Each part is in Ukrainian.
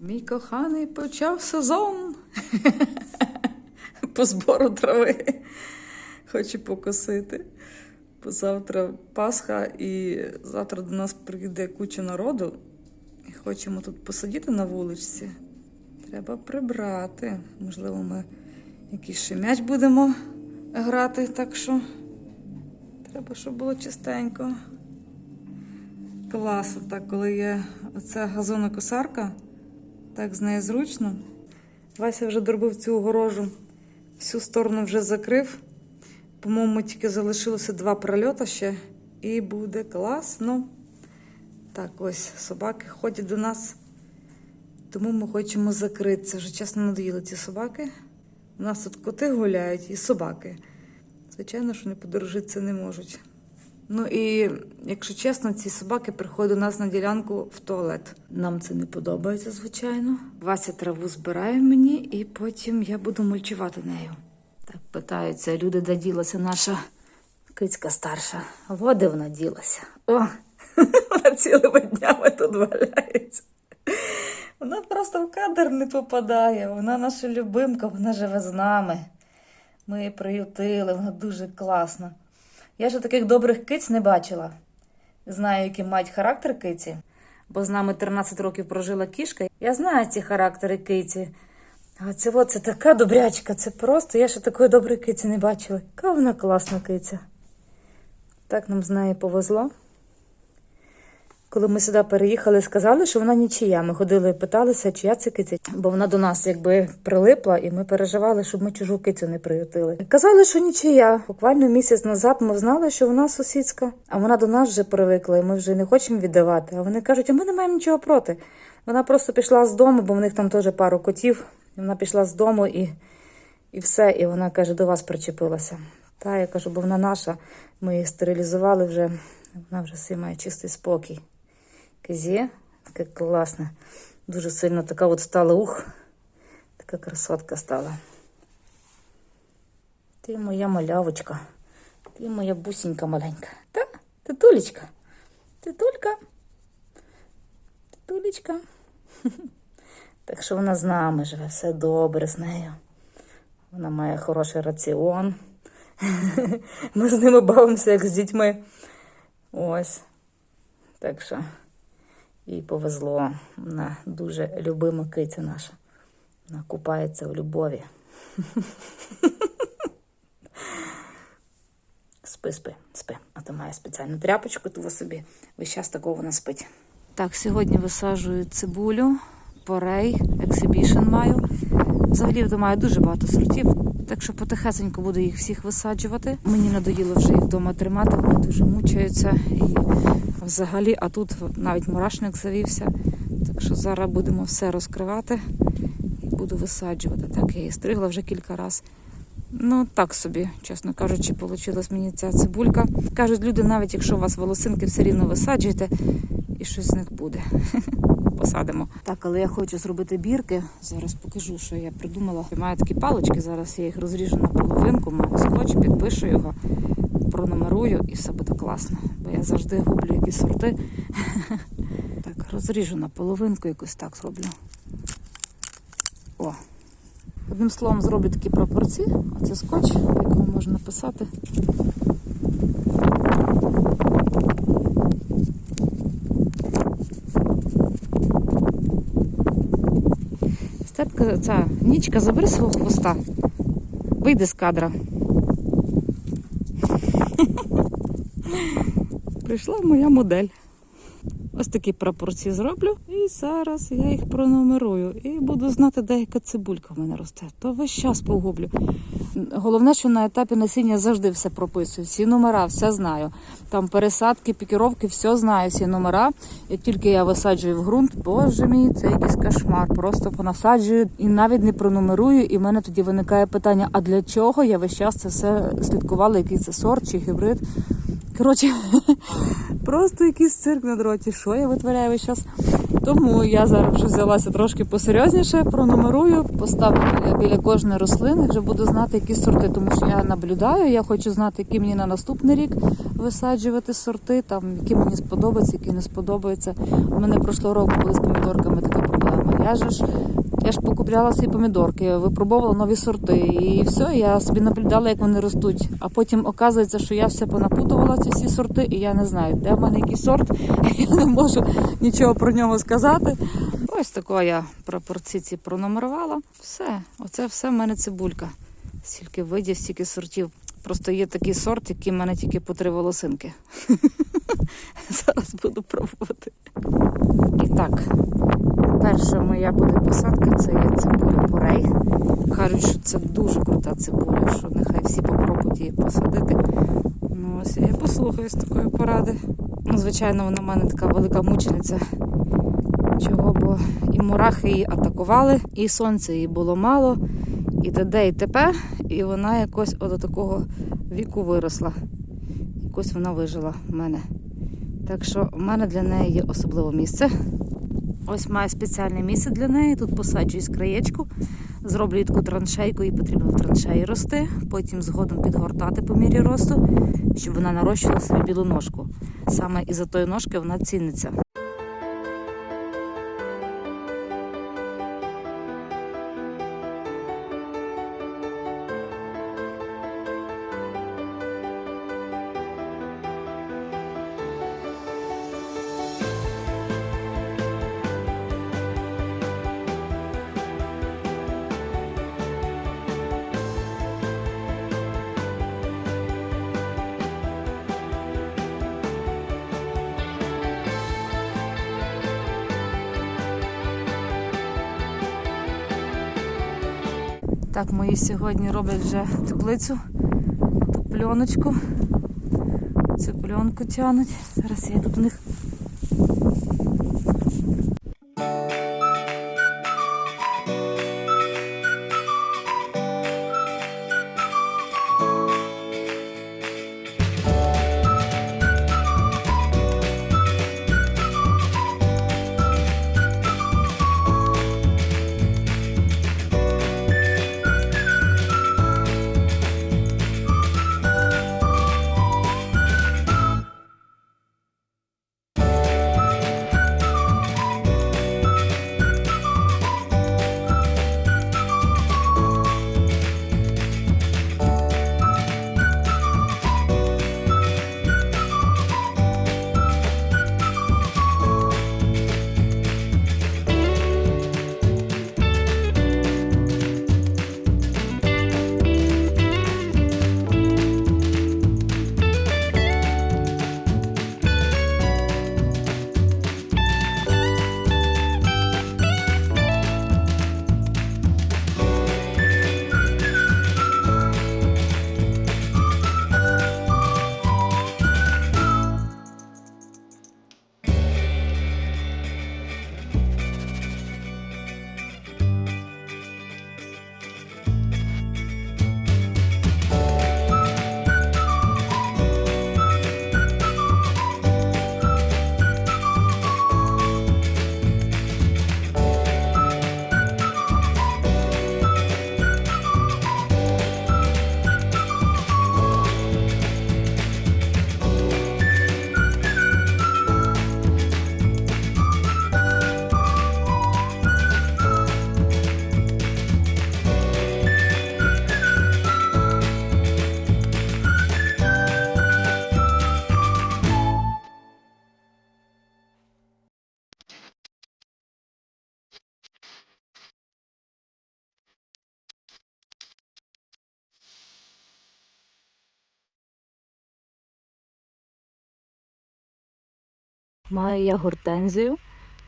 Мій коханий почав сезон по збору трави. Хочу покосити. Завтра Пасха і завтра до нас прийде куча народу. І хочемо тут посидіти на вуличці. Треба прибрати. Можливо, ми якийсь ще м'яч будемо грати, так що треба, щоб було чистенько. Клас, так, коли є оця газонокосарка, так з нею зручно. Вася вже доробив цю огорожу, всю сторону вже закрив. По-моєму, тільки залишилося два прольота ще, і буде класно. Так, ось собаки ходять до нас, тому ми хочемо закритися. Вже чесно надоїли ці собаки. У нас тут коти гуляють і собаки. Звичайно, що не подорожитися не можуть. Ну і якщо чесно, ці собаки приходять до нас на ділянку в туалет. Нам це не подобається, звичайно. Вася траву збирає мені, і потім я буду мульчувати нею. Так питаються люди, де ділася наша кицька старша. Води вона ділася. О, вона цілими днями тут валяється. Вона просто в кадр не попадає. Вона наша любимка, вона живе з нами. Ми її приютили, вона дуже класна. Я ж таких добрих киць не бачила. Знаю, які мають характер киці, бо з нами 13 років прожила кішка. Я знаю ці характери киці. А це от, це така добрячка, це просто. Я ще такої доброї киці не бачила. Яка вона класна киця. Так нам з нею повезло. Коли ми сюди переїхали, сказали, що вона нічия. Ми ходили і питалися, чия це киця, бо вона до нас якби прилипла, і ми переживали, щоб ми чужу кицю не приютили. Казали, що нічия. Буквально місяць назад ми знали, що вона сусідська, а вона до нас вже привикла, і ми вже не хочемо віддавати. А вони кажуть, а ми не маємо нічого проти. Вона просто пішла з дому, бо в них там теж пару котів. Вона пішла з дому і, і все. І вона каже, до вас причепилася. Та я кажу, бо вона наша. Ми її стерилізували вже. Вона вже всі має чистий спокій. Кизі, така класна. Дуже сильно така от стала ух. Така красотка стала. Ти моя малявочка. Ти моя бусінька маленька. Та? Титулечка. Титулька. Титулечка. Так що вона з нами живе, все добре з нею. Вона має хороший раціон. Ми з ними бавимося, як з дітьми. Ось. Так що їй повезло. Вона дуже любима киця наша. Вона купається в любові. Спи, спи, спи. А то має спеціальну тряпочку, того собі весь час такого вона спить. Так, сьогодні висаджую цибулю, порей, ексибішн маю. Взагалі то маю дуже багато сортів, так що потихесенько буду їх всіх висаджувати. Мені надоїло вже їх вдома тримати, вони дуже мучаються. І взагалі, а тут навіть мурашник завівся. Так що зараз будемо все розкривати і буду висаджувати. Так, я її стригла вже кілька разів. Ну, так собі, чесно кажучи, вийшла мені ця цибулька. Кажуть, люди, навіть якщо у вас волосинки все рівно висаджуєте, і щось з них буде. Посадимо. Так, але я хочу зробити бірки. Зараз покажу, що я придумала. Я маю такі палички, зараз я їх розріжу на половинку, маю скотч, підпишу його, пронумерую і все буде класно. Бо я завжди гублю якісь сорти. Так, розріжу на половинку, якось так зроблю. О. Одним словом, зроблю такі пропорції. Оце скотч, по якому можна написати. Стетка, ця нічка, забери свого хвоста. Вийди з кадра. Прийшла моя модель. Ось такі пропорції зроблю. І зараз я їх пронумерую. І буду знати, де яка цибулька в мене росте. То весь час погублю. Головне, що на етапі насіння завжди все прописую. Всі номера, все знаю. Там пересадки, пікіровки, все знаю, всі номера. Як тільки я висаджую в ґрунт, боже мій, це якийсь кошмар. Просто понасаджую і навіть не пронумерую. І в мене тоді виникає питання: а для чого я весь час це все слідкувала, який це сорт чи гібрид? Коротше, просто якийсь цирк на дроті. Що я витворяю час? Тому я зараз вже взялася трошки посерйозніше, пронумерую, поставлю біля, біля кожної рослини, вже буду знати, які сорти, тому що я наблюдаю, я хочу знати, які мені на наступний рік висаджувати сорти, там, які мені сподобаються, які не сподобаються. У мене прошлого року були з помідорками така проблема. Я же ж я ж покупляла свої помідорки, випробовувала нові сорти, і все, я собі наблюдала, як вони ростуть. А потім оказується, що я все понапутувала ці всі сорти, і я не знаю, де в мене який сорт, я не можу нічого про нього сказати. Ось такого я пропорції ці пронумерувала. Все, оце все в мене цибулька. Стільки видів, стільки сортів. Просто є такий сорт, який в мене тільки по три волосинки. Зараз буду пробувати. І так, перша моя буде посадка це є цибуля порей. Кажуть, що це дуже крута цибуля, що нехай всі попробують її посадити. Ну ось я послухаю з такої поради. Ну, звичайно, вона в мене така велика мучениця. Чого, бо і мурахи її атакували, і сонця їй було мало, і т.д. і т.п. І вона якось до такого віку виросла. Якось вона вижила в мене. Так що в мене для неї є особливе місце. Ось маю спеціальне місце для неї. Тут посаджую з краєчку, зроблю таку траншейку, їй потрібно в траншеї рости, потім згодом підгортати по мірі росту, щоб вона нарощувала собі білу ножку. Саме із-за тої ножки вона ціниться. Так, мої сьогодні роблять вже теплицю, ту пленочку. Цю пленку тянуть. Зараз я йду до них. Маю я гортензію.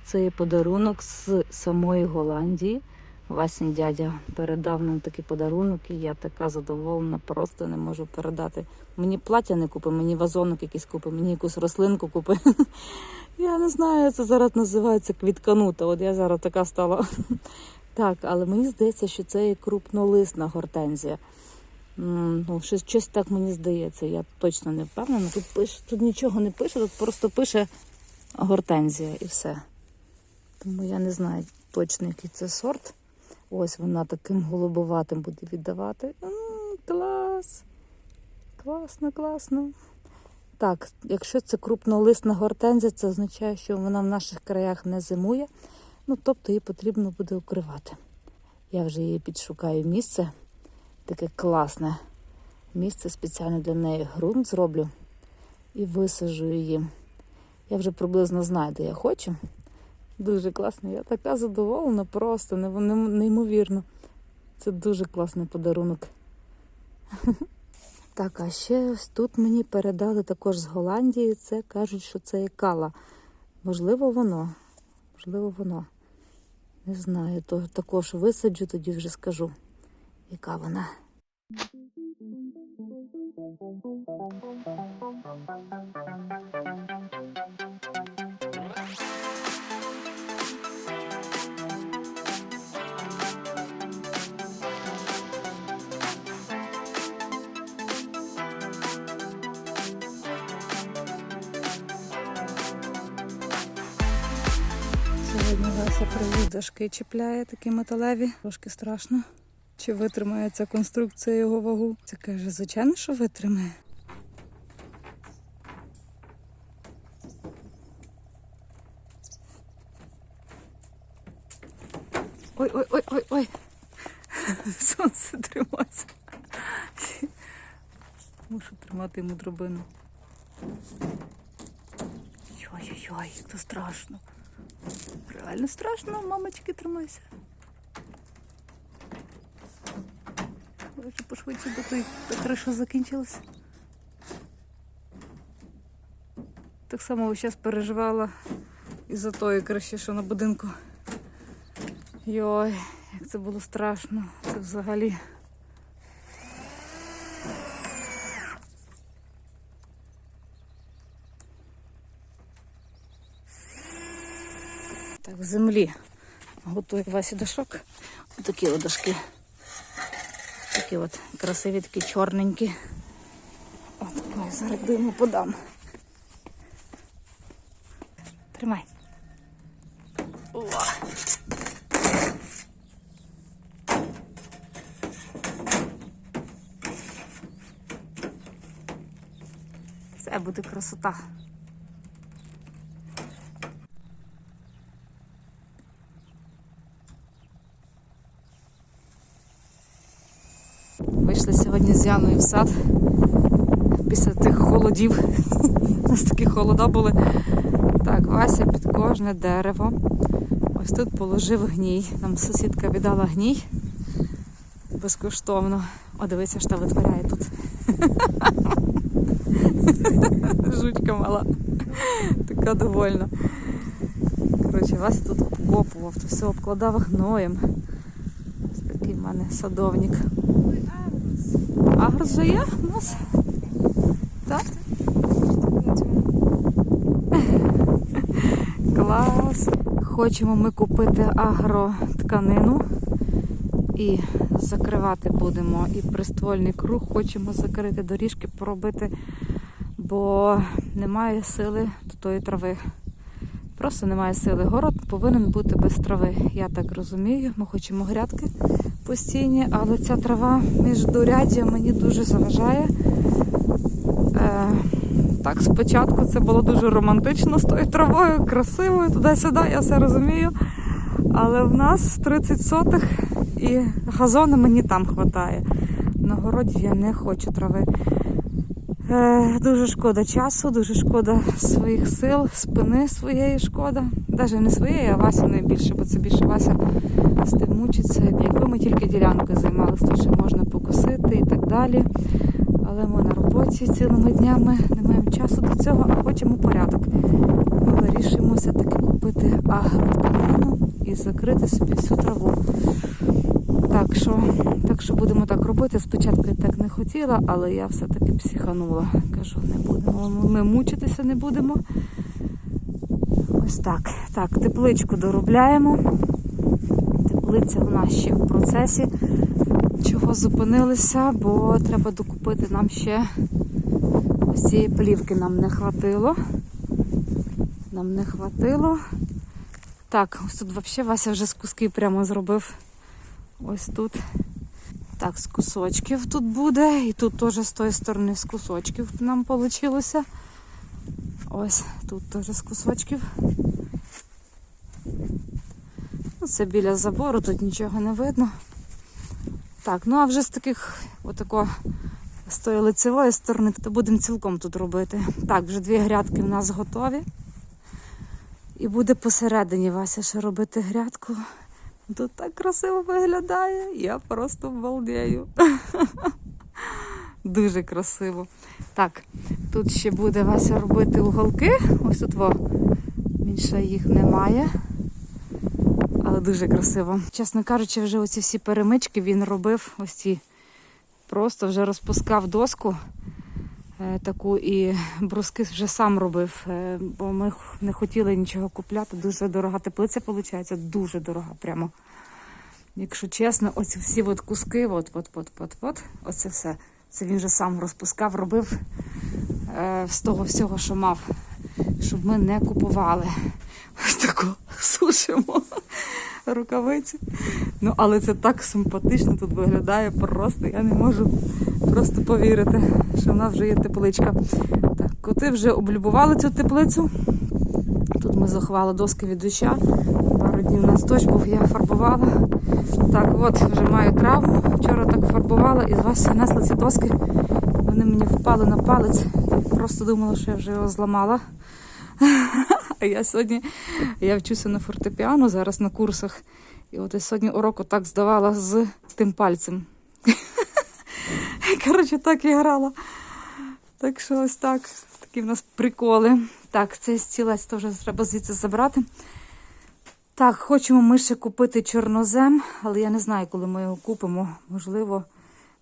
Це є подарунок з самої Голландії. Васін дядя передав нам такий подарунок, і я така задоволена, просто не можу передати. Мені плаття не купи, мені вазонок якийсь купи, мені якусь рослинку купи. Я не знаю, це зараз називається квітканута. От я зараз така стала. Так, але мені здається, що це є крупнолисна гортензія. Ну, щось, щось так мені здається, я точно не впевнена. Тут пише, тут нічого не пише, тут просто пише гортензія і все. Тому я не знаю точно, який це сорт. Ось вона таким голубоватим буде віддавати. М, клас! Класно, класно. Так, якщо це крупнолисна гортензія, це означає, що вона в наших краях не зимує. Ну, тобто її потрібно буде укривати. Я вже її підшукаю місце. Таке класне місце спеціально для неї. Ґрунт зроблю і висаджу її. Я вже приблизно знаю, де я хочу. Дуже класно. Я така задоволена, просто неймовірно. Це дуже класний подарунок. Так, а ще ось тут мені передали також з Голландії. Це кажуть, що це екала. Можливо, воно. Можливо, воно. Не знаю, то також висаджу, тоді вже скажу, яка вона. Сьогодні Вася привіз дошки чіпляє такі металеві. Трошки страшно. Чи витримає ця конструкція його вагу? Це каже, звичайно, що витримає. Ой, ой, ой, ой, ой. Сонце тримається. Мушу тримати йому дробину. Ой-ой-ой, як страшно. Реально страшно, мамочки, тримайся. Хочу пошвидше до той криша закінчилась. Так само зараз переживала із-за тої криші, що на будинку. Йой, як це було страшно. Це взагалі. Землі готую Васі дошок. Такі от дошки. Такі от красиві, такі чорненькі. От, ой, зараз йому подам. Тримай. О! Це буде красота. З в сад після тих холодів. У нас такі холода були. Так, Вася під кожне дерево. Ось тут положив гній. Нам сусідка віддала гній безкоштовно. О, дивися, що витворяє тут. Жучка мала. Така довольна. Коротше, Вася тут обкопував, то все обкладав гноєм. Ось такий в мене садовник. Агрос вже є у нас? Так? Клас. Хочемо ми купити агротканину і закривати будемо. І приствольний круг хочемо закрити, доріжки поробити, бо немає сили до тої трави. Просто немає сили. Город повинен бути без трави. Я так розумію. Ми хочемо грядки постійні, але ця трава між доряддя мені дуже заважає. Е, так, спочатку це було дуже романтично з тою травою, красивою, туди-сюди, я все розумію. Але в нас 30 сотих і газону мені там вистачає. На городі я не хочу трави. Е, дуже шкода часу, дуже шкода своїх сил, спини своєї шкода. Навіть не своєї, а Васі найбільше, бо це більше Вася з тим мучиться. Якби ми тільки ділянкою займалися, то ще можна покосити і так далі. Але ми на роботі цілими днями не маємо часу до цього, а хочемо порядок. Ми вирішуємо все-таки купити агротканину і закрити собі всю траву. Так що, так що будемо так робити. Спочатку я так не хотіла, але я все-таки психанула. Кажу, не будемо. Ми мучитися не будемо. Ось так. Так, тепличку доробляємо. Теплиця в нас ще в процесі. Чого зупинилися, бо треба докупити нам ще ось цієї плівки нам не хватило. Нам не хватило. Так, ось тут взагалі Вася вже з куски прямо зробив. Ось тут. Так, з кусочків тут буде. І тут теж з тої сторони з кусочків нам вийшло. Ось тут теж з кусочків. Ну, Це біля забору, тут нічого не видно. Так, ну а вже з таких, отако, з тої лицевої сторони, то будемо цілком тут робити. Так, вже дві грядки в нас готові. І буде посередині Вася ще робити грядку. Тут так красиво виглядає. Я просто балдею. Дуже красиво. Так, тут ще буде Вася робити уголки. Ось тут во. Більше їх немає. Але дуже красиво. Чесно кажучи, вже оці всі перемички він робив ось ці. Просто вже розпускав доску таку і бруски вже сам робив, е, бо ми не хотіли нічого купляти. Дуже дорога теплиця виходить, дуже дорога прямо. Якщо чесно, оці всі от куски, от, от, от, от, от, оце все. Це він вже сам розпускав, робив е, з того всього, що мав, щоб ми не купували. Ось таку сушимо рукавиці. Ну, але це так симпатично тут виглядає. Просто я не можу просто повірити, що в нас вже є тепличка. Так, коти вже облюбували цю теплицю. Тут ми заховали доски від доща. Пару днів у нас дощ був, я фарбувала. Так, от вже маю травму. Вчора так фарбувала і з вас несла ці доски. Вони мені впали на палець. Просто думала, що я вже його зламала. А я сьогодні я вчуся на фортепіано зараз на курсах. І от я сьогодні урок так здавала з тим пальцем. Коротше, так і грала. Так що ось так. Такі в нас приколи. Так, цей стілець теж треба звідси забрати. Так, хочемо ми ще купити чорнозем, але я не знаю, коли ми його купимо. Можливо,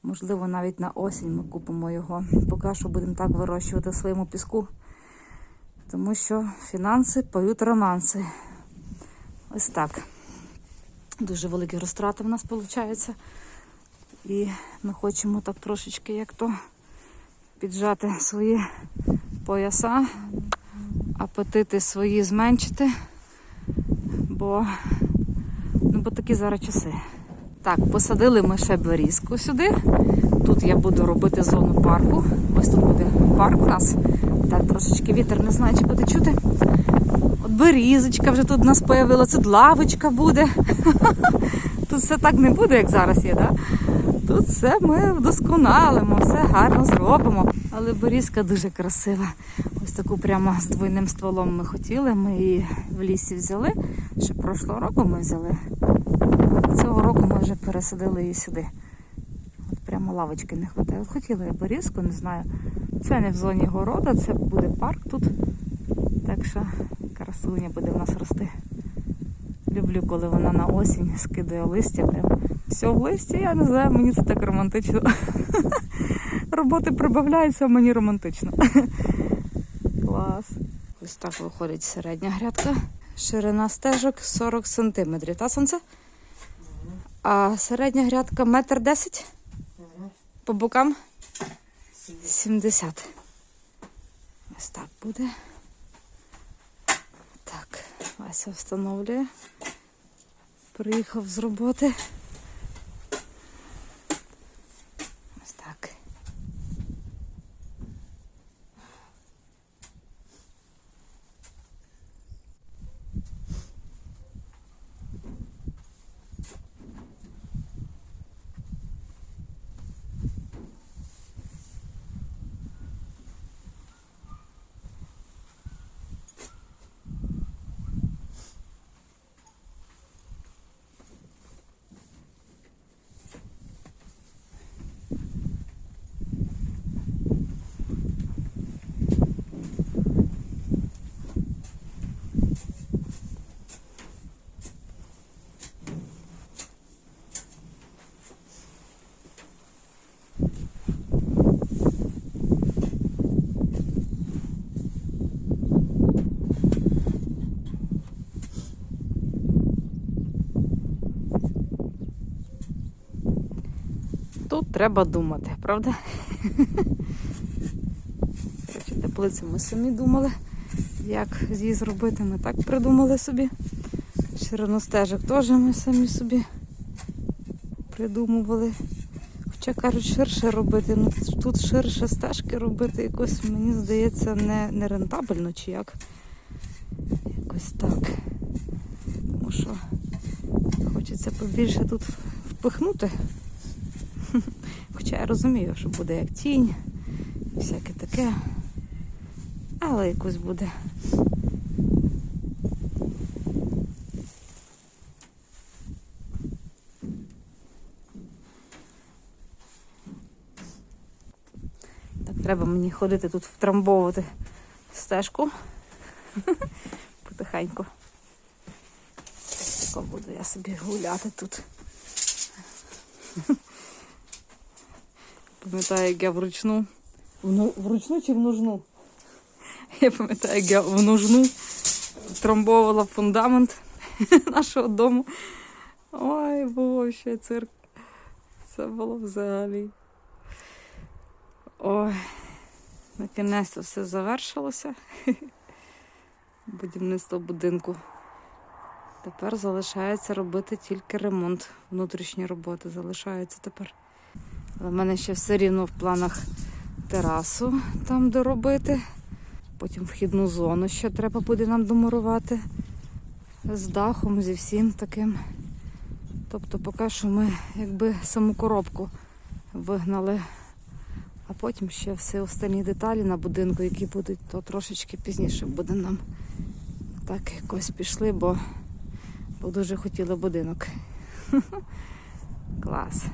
можливо, навіть на осінь ми купимо його. Поки що будемо так вирощувати в своєму піску. Тому що фінанси поють романси. Ось так. Дуже великі розтрати в нас виходить. І ми хочемо так трошечки як то піджати свої пояса, апетити свої зменшити. Бо, ну, бо такі зараз часи. Так, посадили ми ще берізку сюди. Тут я буду робити зону парку. Ось тут буде парк у нас. Так, трошечки вітер не знаю, чи буде чути. От берізочка вже тут у нас появилася, тут лавочка буде. Тут все так не буде, як зараз є, да? Тут все ми вдосконалимо, все гарно зробимо. Але берізка дуже красива. Ось таку прямо з двойним стволом ми хотіли. Ми її в лісі взяли. Ще прошлого року ми взяли. Цього року ми вже пересадили її сюди. От прямо лавочки не вистачає. От хотіла я берізку, не знаю. Це не в зоні города, це буде парк тут. Так що красуня буде в нас рости. Люблю, коли вона на осінь скидає листя. Прям все в листі, я не знаю, мені це так романтично. Роботи прибавляються, а мені романтично. Клас. Ось так виходить середня грядка. Ширина стежок 40 см. Та сонце? А середня грядка метр десять? По бокам? 70. Ось так буде. Так, Вася встановлює. Приїхав з роботи. Ось так. Тут треба думати, правда? Теплицю ми самі думали, як її зробити. Ми так придумали собі. Ширину стежок теж ми самі собі придумували. Хоча кажуть, ширше робити. Ну тут ширше стежки робити якось, мені здається, не, не рентабельно чи як. Якось так. Тому що хочеться побільше тут впихнути. Розумію, що буде як тінь, всяке таке. Але якось буде. Так, треба мені ходити тут втрамбовувати стежку. Потихеньку. Буду я собі гуляти тут. Пам'ятаю, як я вручну. Вну- Вручну чи в нужну? Я пам'ятаю, як я в нужну трамбовувала фундамент нашого дому. Ой, було ще цирк. Це було взагалі. Ой, накінець все завершилося. Будівництво будинку. Тепер залишається робити тільки ремонт. Внутрішні роботи залишаються тепер. Але в мене ще все рівно в планах терасу там доробити. Потім вхідну зону ще треба буде нам домурувати з дахом, зі всім таким. Тобто поки що ми якби саму коробку вигнали, а потім ще всі останні деталі на будинку, які будуть, то трошечки пізніше буде нам. Так якось пішли, бо, бо дуже хотіли будинок. Клас.